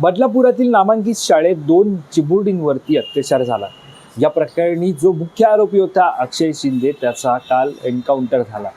बदलापुरातील नामांकित शाळेत दोन चिमुरडींवरती अत्याचार झाला. या प्रकरणी जो मुख्य आरोपी होता अक्षय शिंदे त्याचा काल एन्काउंटर झाला.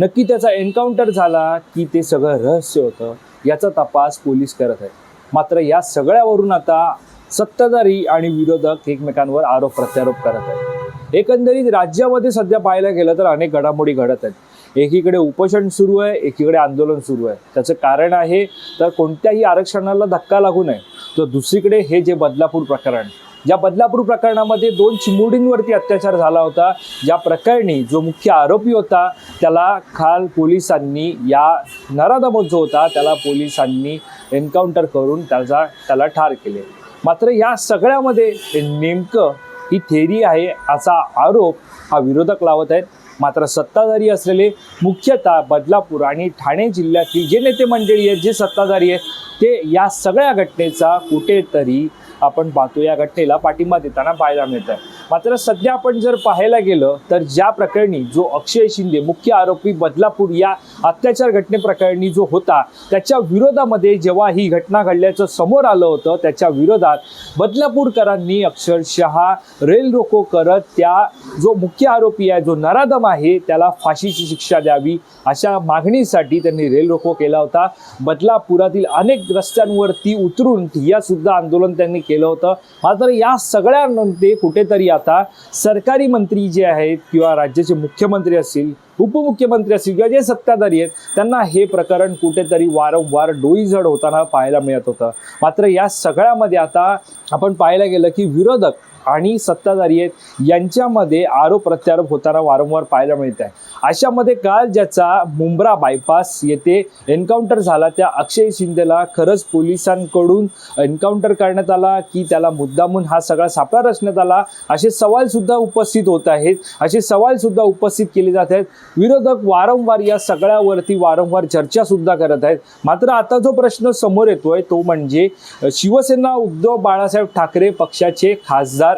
नक्की त्याचा एन्काउंटर झाला की ते सगळं रहस्य होतं याचा तपास पोलीस करत आहेत. मात्र या सगळ्यावरून आता सत्ताधारी आणि विरोधक एकमेकांवर आरोप प्रत्यारोप करत आहेत. एकंदरीत राज्यामध्ये सध्या पाहायला गेलं तर अनेक घडामोडी घडत आहेत. एकीकडे उपोषण सुरू आहे एकीकडे आंदोलन सुरू आहे. त्याचं कारण आहे तर कोणत्याही आरक्षणाला धक्का लागू नये. तर दुसरीकडे हे जे बदलापूर प्रकरण ज्या बदलापूर प्रकरणामध्ये दोन चिमुडींवरती अत्याचार झाला होता ज्या प्रकरणी जो मुख्य आरोपी होता त्याला खाल पोलिसांनी या नराधमत जो होता त्याला पोलिसांनी एन्काउंटर करून त्याचा त्याला ठार केले. मात्र या सगळ्यामध्ये नेमकं ही थेरी आहे असा आरोप हा विरोधक लावत आहेत. मात्र सत्ताधारी असलेले मुख्यतः बदलापूर आणि ठाणे जिल्ह्यातील जे नेते मंडळी आहेत जे सत्ताधारी आहेत ते या सगळ्या घटनेचा कुठेतरी आपण पाहतो या घटनेला पाठिंबा देताना पाहायला मिळत आहे मात्र सध्या आपण जर पाहायला गेलं तर ज्या प्रकरणी जो अक्षय शिंदे मुख्य आरोपी बदलापूर या अत्याचार घटनेप्रकरणी जो होता त्याच्या विरोधामध्ये जेव्हा ही घटना घडल्याचं समोर आलं होतं त्याच्या विरोधात बदलापूरकरांनी अक्षरशः रेल रोको करत त्या जो मुख्य आरोपी आहे जो नराधम आहे त्याला फाशीची शिक्षा द्यावी अशा मागणीसाठी त्यांनी रेल रोको केला होता. बदलापुरातील अनेक रस्त्यांवरती उतरून ठिय्या सुद्धा आंदोलन त्यांनी केलं होतं. मात्र या सगळ्यांमध्ये कुठेतरी आता सरकारी मंत्री जे आहेत किंवा राज्याचे मुख्यमंत्री असतील उपमुख्यमंत्री असतील किंवा जे सत्ताधारी आहेत त्यांना हे प्रकरण कुठेतरी वारंवार डोईझड होताना पाहायला मिळत होतं. मात्र या सगळ्यामध्ये आता आपण पाहायला गेलं की विरोधक आणि सत्ताधारी आहेत यांच्यामध्ये आरोप प्रत्यारोप होताना वारंवार पाहायला मिळत आहे. अशामध्ये काल ज्याचा मुंब्रा बायपास येथे एन्काउंटर झाला त्या अक्षय शिंदेला खरंच पोलिसांकडून एन्काउंटर करण्यात आला की त्याला मुद्दामून हा सगळा सापळा रचण्यात आला. असे सवालसुद्धा उपस्थित होत आहेत असे सवालसुद्धा उपस्थित केले जात आहेत. विरोधक वारंवार या सगळ्यावरती वारंवार चर्चा सुद्धा करत आहेत. मात्र आता जो प्रश्न समोर येतोय तो म्हणजे शिवसेना उद्धव बाळासाहेब ठाकरे पक्षाचे खासदार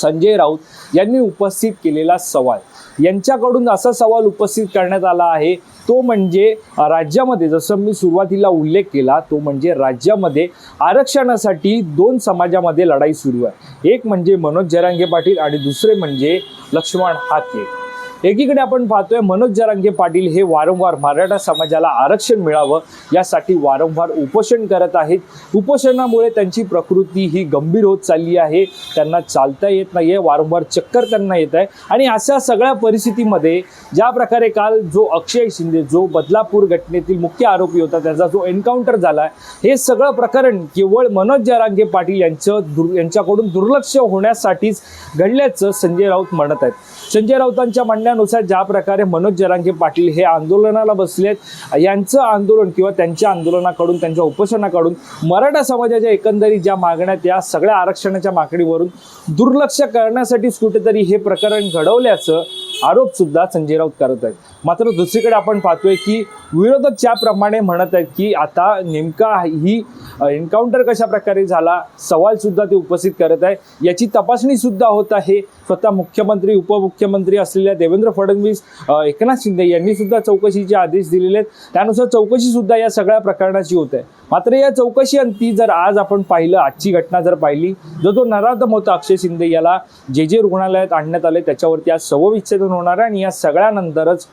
संजय राऊत यांनी उपस्थित केलेला सवाल. यांच्याकडून असा सवाल उपस्थित करण्यात आला आहे तो म्हणजे राज्यामध्ये जसं मी सुरुवातीला उल्लेख केला तो म्हणजे राज्यामध्ये आरक्षणासाठी दोन समाजामध्ये लढाई सुरू आहे. एक म्हणजे मनोज जरांगे पाटील आणि दुसरे म्हणजे लक्ष्मण हाके एकीकडे आपण पाहतोय मनोज जरांगे पाटील हे वारंवार मराठा समाजाला आरक्षण मिळावं यासाठी वारंवार उपोषण करत आहेत. उपोषणामुळे त्यांची प्रकृती ही गंभीर होत चालली आहे. त्यांना चालता येत नाही आहे वारंवार चक्कर त्यांना येत आहे. आणि अशा सगळ्या परिस्थितीमध्ये ज्या प्रकारे काल जो अक्षय शिंदे जो बदलापूर घटनेतील मुख्य आरोपी होता त्याचा जो एन्काउंटर झाला हे सगळं प्रकरण केवळ मनोज जरांगे पाटील यांचं दुर यांच्याकडून दुर्लक्ष होण्यासाठीच घडल्याचं संजय राऊत म्हणत आहेत. संजय राऊतांच्या म्हणण्यानुसार ज्या प्रकारे मनोज जरांगे पाटील हे आंदोलनाला बसलेत यांचं आंदोलन किंवा त्यांच्या आंदोलनाकडून त्यांच्या उपोषणाकडून मराठा समाजाच्या एकंदरीत ज्या मागण्यात या सगळ्या आरक्षणाच्या मागणीवरून दुर्लक्ष करण्यासाठीच कुठेतरी हे प्रकरण घडवल्याचं आरोपसुद्धा संजय राऊत करत आहेत. मात्र दुसरीकडे आपण पाहतोय की विरोधक ज्याप्रमाणे म्हणत आहेत की आता नेमका ही एन्काउंटर कशा प्रकारे झाला सवाल सुद्धा ते उपस्थित करत आहे. याची तपासणी सुद्धा होत आहे. स्वतः मुख्यमंत्री उपमुख्यमंत्री असलेल्या देवेंद्र फडणवीस एकनाथ शिंदे यांनी सुद्धा चौकशीचे आदेश दिलेले आहेत. त्यानुसार चौकशी सुद्धा या सगळ्या प्रकरणाची होत आहे. मात्र या चौकशी अंती जर आज आपण पाहिलं आजची घटना जर पाहिली जो तो नराधम होता अक्षय शिंदे याला जे जे रुग्णालयात आणण्यात आले त्याच्यावरती आज सवविच्छेदन होणार आहे आणि या सगळ्यानंतरच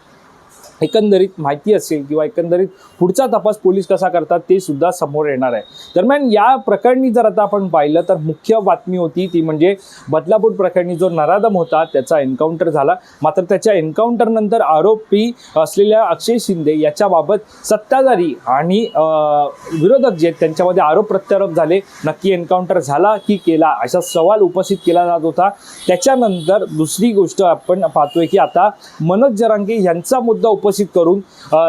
एकंदरीत माहिती असेल किंवा एकंदरीत पुढचा तपास पोलीस कसा करतात ते सुद्धा समोर येणार आहे. दरम्यान या प्रकरणी जर आता आपण पाहिलं तर मुख्य बातमी होती ती म्हणजे बदलापूर प्रकरणी जो नराधम होता त्याचा एन्काउंटर झाला. मात्र त्याच्या एन्काउंटरनंतर आरोपी असलेल्या अक्षय शिंदे याच्याबाबत सत्ताधारी आणि विरोधक जे त्यांच्यामध्ये आरोप प्रत्यारोप झाले. नक्की एन्काउंटर झाला की केला असा सवाल उपस्थित केला जात होता. त्याच्यानंतर दुसरी गोष्ट आपण पाहतोय की आता मनोज जरांगे यांचा मुद्दा उपस्थित करून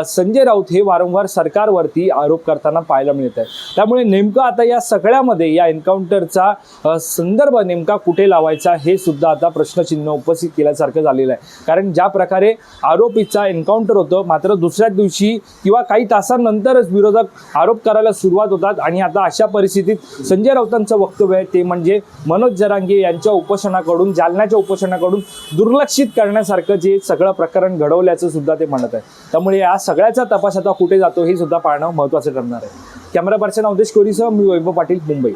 संजय राऊत हे वारंवार सरकारवरती आरोप करताना पाहायला मिळत आहे त्यामुळे नेमकं आता या सगळ्यामध्ये या एन्काउंटरचा संदर्भ नेमका कुठे लावायचा हे सुद्धा आता प्रश्नचिन्ह उपस्थित केल्यासारखं झालेलं आहे. कारण ज्या प्रकारे आरोपीचा एन्काउंटर होतं मात्र दुसऱ्याच दिवशी किंवा काही तासांनंतरच विरोधक आरोप करायला सुरुवात होतात. आणि आता अशा परिस्थितीत संजय राऊतांचं वक्तव्य आहे ते म्हणजे मनोज जरांगे यांच्या उपोषणाकडून जालन्याच्या उपोषणाकडून दुर्लक्षित करण्यासारखं जे सगळं प्रकरण घडवल्याचं सुद्धा ते म्हणत जात आहे. त्यामुळे या सगळ्याचा तपास आता कुठे जातो हे सुद्धा पाहणं महत्त्वाचं ठरणार आहे. कॅमेरा पर्सन अवधेश कोरीसह मी वैभव पाटील मुंबई.